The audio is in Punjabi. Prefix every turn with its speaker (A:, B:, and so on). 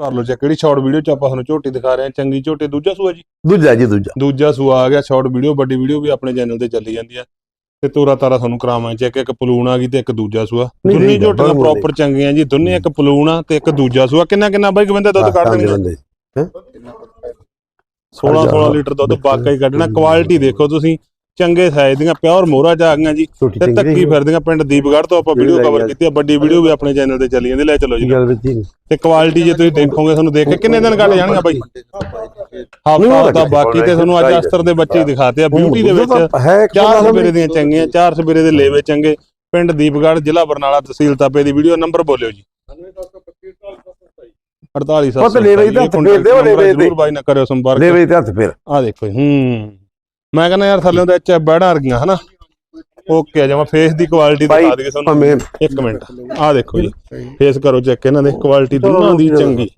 A: ਕਰ ਲਓ ਚੈੱਕ ਕਿਹੜੀ ਸ਼ਾਰਟ ਵੀਡੀਓ ਚ ਆਪਾਂ ਤੁਹਾਨੂੰ ਝੋਟੀ ਦਿਖਾ ਰਹੇ ਹਾਂ ਚੰਗੀ ਝੋਟੀ ਦੂਜਾ ਸੂਆ ਜੀ?
B: ਦੂਜਾ ਜੀ ਦੂਜਾ।
A: ਦੂਜਾ ਸੂਆ ਆ ਗਿਆ ਸ਼ਾਰਟ ਵੀਡੀਓ ਵੱਡੀ ਵੀਡੀਓ ਵੀ ਆਪਣੇ ਚੈਨਲ ਤੇ ਚੱਲੀ ਜਾਂਦੀ ਆ। ਤੇ ਤੋਰਾ ਤਾਰਾ ਤੁਹਾਨੂੰ ਕਰਾਵਾਂ ਚੈੱਕ ਇੱਕ ਪਲੂਣ ਆ ਗਈ ਤੇ ਇੱਕ ਦੂਜਾ ਸੂਆ। ਦੋਨੇ ਝੋਟੀਆਂ ਪ੍ਰੋਪਰ ਚੰਗੀਆਂ ਜੀ ਦੋਨੇ ਇੱਕ ਪਲੂਣ ਆ ਤੇ ਇੱਕ ਦੂਜਾ ਸੂਆ। ਕਿੰਨਾ ਕਿੰਨਾ ਬਾਈ ਗਵਿੰਦਾ ਦੁੱਧ ਕੱਢ ਦੇਣਗੇ
B: ਬੰਦੇ
A: 16 16 ਲੀਟਰ ਦੁੱਧ ਵਾਕਈ ਕੱਢਣਾ। ਕੁਆਲਿਟੀ ਦੇਖੋ ਤੁਸੀਂ। ਚੰਗੇ ਸਾਈਜ਼ ਦੀਆਂ ਪਿਓਰ ਮੋਹਰਾ ਚ ਆ ਗਈਆਂ ਜੀ ਤੇ ਤੱਕੀ ਫਿਰਦੀਆਂ ਪਿੰਡ ਦੀਪਗੜ੍ਹ ਤੋਂ ਆਪਾਂ ਵੀਡੀਓ ਕਵਰ ਕੀਤੀ ਆ ਵੱਡੀ ਵੀਡੀਓ ਵੀ ਆਪਣੇ ਚੈਨਲ ਤੇ ਚੱਲੀ ਜਾਂਦੀ ਲੈ ਚਲੋ ਜੀ। ਤੇ ਕੁਆਲਿਟੀ ਜੇ ਤੁਸੀਂ ਦੇਖੋਗੇ ਤੁਹਾਨੂੰ ਦੇਖ ਕੇ ਕਿੰਨੇ ਦਿਨ ਕੱਢ ਜਾਣਗੇ ਬਾਈ? ਹਫਤਾ ਦਾ
B: ਤਾਂ
A: ਬਾਕੀ ਤੇ ਤੁਹਾਨੂੰ ਅੱਜ ਅਸਤਰ ਦੇ ਬੱਚੇ ਹੀ ਦਿਖਾਤੇ ਆ ਬਿਊਟੀ ਦੇ ਵਿੱਚ ਚਾਰ ਸਵੇਰੇ ਦੀਆਂ ਚੰਗੀਆਂ ਚਾਰ ਸਵੇਰੇ ਦੇ ਲੇਵੇ ਚੰਗੇ। ਪਿੰਡ ਦੀਪਗੜ੍ਹ ਜ਼ਿਲ੍ਹਾ ਬਰਨਾਲਾ ਤਹਿਸੀਲ ਤਾਪੇ ਦੀ ਵੀਡੀਓ ਨੰਬਰ ਬੋਲਿਓ ਜੀ। 48
B: ਪੁੱਤ ਲੇਵੇ ਦੀ ਹੱਥ ਫੇਰ ਦਿਓ ਲੇਵੇ ਤੇ।
A: ਜ਼ਰੂਰ ਬਾਈ ਨਾ ਕਰਿਓ ਸੰਪਰਕ।
B: ਲੈ ਵੇ ਤੇ ਹੱਥ ਫਿਰ।
A: ਆ ਦੇਖੋ ਹੂੰ। ਮੈਂ ਕਹਿੰਦਾ ਯਾਰ ਥੱਲੇ ਦਾ ਐਚ ਬੈੜਾ ਰਗੀਆਂ ਹਨਾ? ਓਕੇ ਆ ਜਮਾ ਫੇਸ ਦੀ ਕੁਆਲਿਟੀ ਦਿਖਾ ਦਈਏ ਤੁਹਾਨੂੰ।
B: ਭਾਵੇਂ
A: ਇੱਕ ਮਿੰਟ। ਆ ਦੇਖੋ ਜੀ। ਫੇਸ ਕਰੋ ਚੈੱਕ ਇਹਨਾਂ ਦੇ। ਕੁਆਲਿਟੀ ਦੋਨਾਂ ਦੀ ਚੰਗੀ।